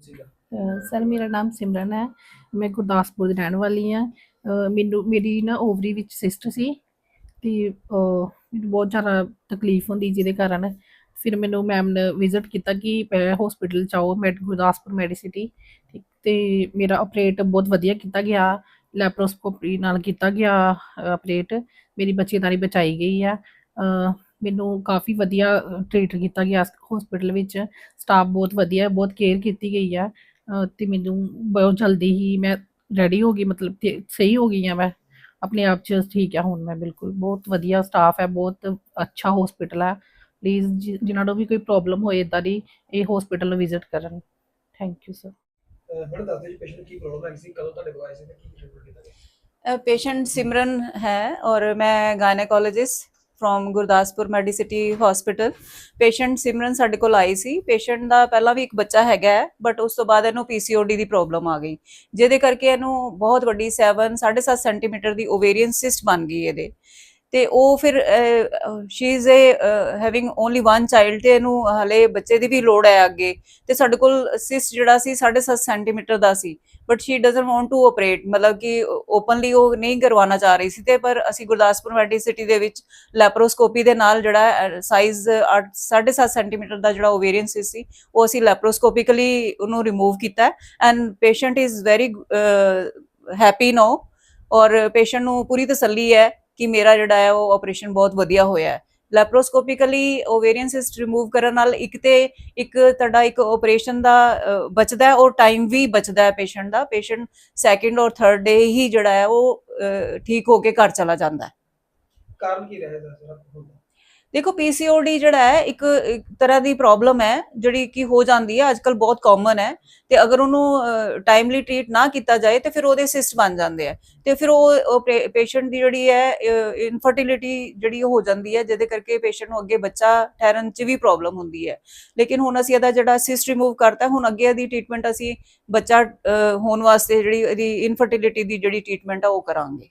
Sir, ਮੇਰਾ ਨਾਮ ਸਿਮਰਨ ਹੈ। ਮੈਂ ਗੁਰਦਾਸਪੁਰ ਦੀ ਰਹਿਣ ਵਾਲੀ ਹਾਂ। ਮੈਨੂੰ, ਮੇਰੀ ਨਾ ਓਵਰੀ ਵਿੱਚ ਸਿਸਟ ਸੀ ਤੇ ਮੈਨੂੰ ਬਹੁਤ ਜ਼ਿਆਦਾ ਤਕਲੀਫ ਹੁੰਦੀ ਜਿਹਦੇ ਕਾਰਨ ਫਿਰ ਮੈਨੂੰ ਮੈਮ ਨੇ ਵਿਜ਼ਿਟ ਕੀਤਾ ਕਿ ਹਸਪੀਟਲ ਜਾਓ ਮੈਡ ਗੁਰਦਾਸਪੁਰ ਮੈਡੀਸਿਟੀ ਠੀਕ, ਤੇ ਮੇਰਾ ਆਪਰੇਟ ਬਹੁਤ ਵਧੀਆ ਕੀਤਾ ਗਿਆ। ਲੈਪਰੋਸਕੋਪੀ ਨਾਲ ਕੀਤਾ ਗਿਆ ਆਪਰੇਟ ਮੇਰੀ ਬੱਚੇਦਾਰੀ ਬਚਾਈ ਗਈ ਆ। ਮੈਨੂੰ ਕਾਫੀ ਵਧੀਆ ਟ੍ਰੀਟ ਕੀਤਾ ਗਿਆ ਹਸਪੀਟਲ ਵਿੱਚ। ਸਟਾਫ ਬਹੁਤ ਵਧੀਆ ਬਹੁਤ ਕੇਅਰ ਕੀਤੀ ਗਈ ਹੈ ਤੇ ਮੈਨੂੰ ਬਹੁਤ ਜਲਦੀ ਹੀ ਮੈਂ ਰੈਡੀ ਹੋ ਗਈ ਮਤਲਬ ਸਹੀ ਹੋ ਗਈ ਹਾਂ ਮੈਂ। ਆਪਣੇ ਆਪ ਚ ਠੀਕ ਆ ਹੁਣ ਮੈਂ ਬਿਲਕੁਲ। ਬਹੁਤ ਵਧੀਆ ਸਟਾਫ ਹੈ ਬਹੁਤ ਅੱਛਾ ਹਸਪੀਟਲ ਹੈ ਪਲੀਜ਼ ਜਿਨ੍ਹਾਂ ਨੂੰ ਵੀ ਕੋਈ ਪ੍ਰੋਬਲਮ ਹੋਏ ਇਦਾਂ ਦੀ ਇਹ ਹਸਪੀਟਲ ਨੂੰ ਵਿਜ਼ਿਟ ਕਰਨ। Thank you sir patient patient Simran ਹੈ ਔਰ ਮੈਂ gynaecologist from Gurdaspur Medicity hospital patient Simran ਸਾਡੇ ਕੋਲ ਆਈ ਸੀ। ਪੇਸ਼ੈਂਟ ਦਾ ਪਹਿਲਾਂ ਵੀ ਇੱਕ ਬੱਚਾ ਹੈਗਾ ਹੈ ਬਟ ਉਸ ਤੋਂ ਬਾਅਦ ਇਹਨੂੰ ਪੀਸੀਓਡੀ ਦੀ ਪ੍ਰੋਬਲਮ ਆ ਗਈ। ਜਿਹਦੇ ਕਰਕੇ ਇਹਨੂੰ ਬਹੁਤ ਵੱਡੀ 7 7.5 ਸੈਂਟੀਮੀਟਰ ਦੀ ਓਵੇਰੀਅਨ ਸਿਸਟ ਬਣ ਗਈ ਇਹਦੇ। ਤੇ ਉਹ ਫਿਰ she is a having only one child ਤੇ ਇਹਨੂੰ ਹਲੇ ਬੱਚੇ ਦੀ ਵੀ ਲੋੜ ਹੈ ਅੱਗੇ। ਤੇ ਸਾਡੇ ਕੋਲ ਸਿਸਟ ਜਿਹੜਾ ਸੀ 7.5 ਸੈਂਟੀਮੀਟਰ ਦਾ ਸੀ। But she doesn't want to operate ਮਤਲਬ ਕਿ ਓਪਨਲੀ ਉਹ ਨਹੀਂ ਕਰਵਾਉਣਾ ਚਾਹ ਰਹੀ ਸੀ। ਤੇ ਪਰ ਅਸੀਂ ਗੁਰਦਾਸਪੁਰ ਮੈਡੀਸਿਟੀ ਦੇ ਵਿੱਚ ਲੈਪਰੋਸਕੋਪੀ ਦੇ ਨਾਲ ਜਿਹੜਾ ਸਾਈਜ਼ 7.5 ਸੈਂਟੀਮੀਟਰ ਦਾ ਜਿਹੜਾ ਓਵੇਰੀਅਨ ਸਿਸ ਸੀ, ਉਹ ਅਸੀਂ ਲੈਪਰੋਸਕੋਪਿਕਲੀ ਉਹਨੂੰ ਰਿਮੂਵ ਕੀਤਾ and patient is very happy now ਔਰ ਪੇਸ਼ੈਂਟ ਨੂੰ ਪੂਰੀ ਤਸੱਲੀ ਹੈ। ਕਿ ਮੇਰਾ ਜਿਹੜਾ ਹੈ ਉਹ ਆਪਰੇਸ਼ਨ ਬਹੁਤ ਵਧੀਆ ਹੋਇਆ ਹੈ। ਲੈਪਰੋਸਕੋਪਿਕਲੀ ਓਵੇਰੀਅਨ ਸਿਸਟ ਰਿਮੂਵ ਕਰਨ ਨਾਲ ਇੱਕ ਤੇ ਇੱਕ ਤੁਹਾਡਾ ਇੱਕ ਆਪਰੇਸ਼ਨ ਦਾ ਅ, ਬਚਦਾ ਹੈ ਔਰ ਟਾਈਮ ਵੀ ਬਚਦਾ ਹੈ ਪੇਸ਼ੈਂਟ ਦਾ। ਪੇਸ਼ੈਂਟ ਸੈਕਿੰਡ ਔਰ ਥਰਡ ਡੇ ਹੀ ਜਿਹੜਾ ਹੈ ਉਹ ਅ, ਠੀਕ ਹੋ ਕੇ ਘਰ ਚਲਾ ਜਾਂਦਾ ਹੈ। ਕਾਰਨ ਕੀ ਰਹੇ ਦਾ ਸਰ? ਹੁੰਦਾ ਦੇਖੋ ਪੀਸੀਓਡੀ ਜਿਹੜਾ ਹੈ, ਇੱਕ ਤਰ੍ਹਾਂ ਦੀ ਪ੍ਰੋਬਲਮ ਹੈ, ਜਿਹੜੀ ਕਿ ਹੋ ਜਾਂਦੀ ਹੈ ਅੱਜਕੱਲ ਬਹੁਤ ਕਾਮਨ ਹੈ। ਤੇ ਅਗਰ ਉਹਨੂੰ ਟਾਈਮਲੀ ਟ੍ਰੀਟ ਨਾ ਕੀਤਾ ਜਾਏ, ਤੇ ਫਿਰ ਉਹਦੇ ਸਿਸਟ ਬਣ ਜਾਂਦੇ ਆ ਤੇ ਫਿਰ ਉਹ ਪੇਸ਼ੈਂਟ ਦੀ ਜਿਹੜੀ ਹੈ ਇਨਫਰਟੀਲਿਟੀ ਜਿਹੜੀ ਉਹ ਹੋ ਜਾਂਦੀ ਹੈ, ਜਿਹਦੇ ਕਰਕੇ ਪੇਸ਼ੈਂਟ ਨੂੰ ਅੱਗੇ ਬੱਚਾ ਠਹਿਰਨ 'ਚ ਵੀ ਪ੍ਰੋਬਲਮ ਹੁੰਦੀ ਹੈ। ਲੇਕਿਨ ਹੁਣ ਅਸੀਂ ਇਹਦਾ ਜਿਹੜਾ ਸਿਸਟ ਰਿਮੂਵ ਕਰਤਾ, ਹੁਣ ਅੱਗੇ ਦੀ ਟ੍ਰੀਟਮੈਂਟ ਅਸੀਂ ਬੱਚਾ ਹੋਣ ਵਾਸਤੇ ਜਿਹੜੀ ਇਹਦੀ ਇਨਫਰਟੀਲਿਟੀ ਦੀ ਜਿਹੜੀ ਟ੍ਰੀਟਮੈਂਟ ਆ, ਉਹ ਕਰਾਂਗੇ।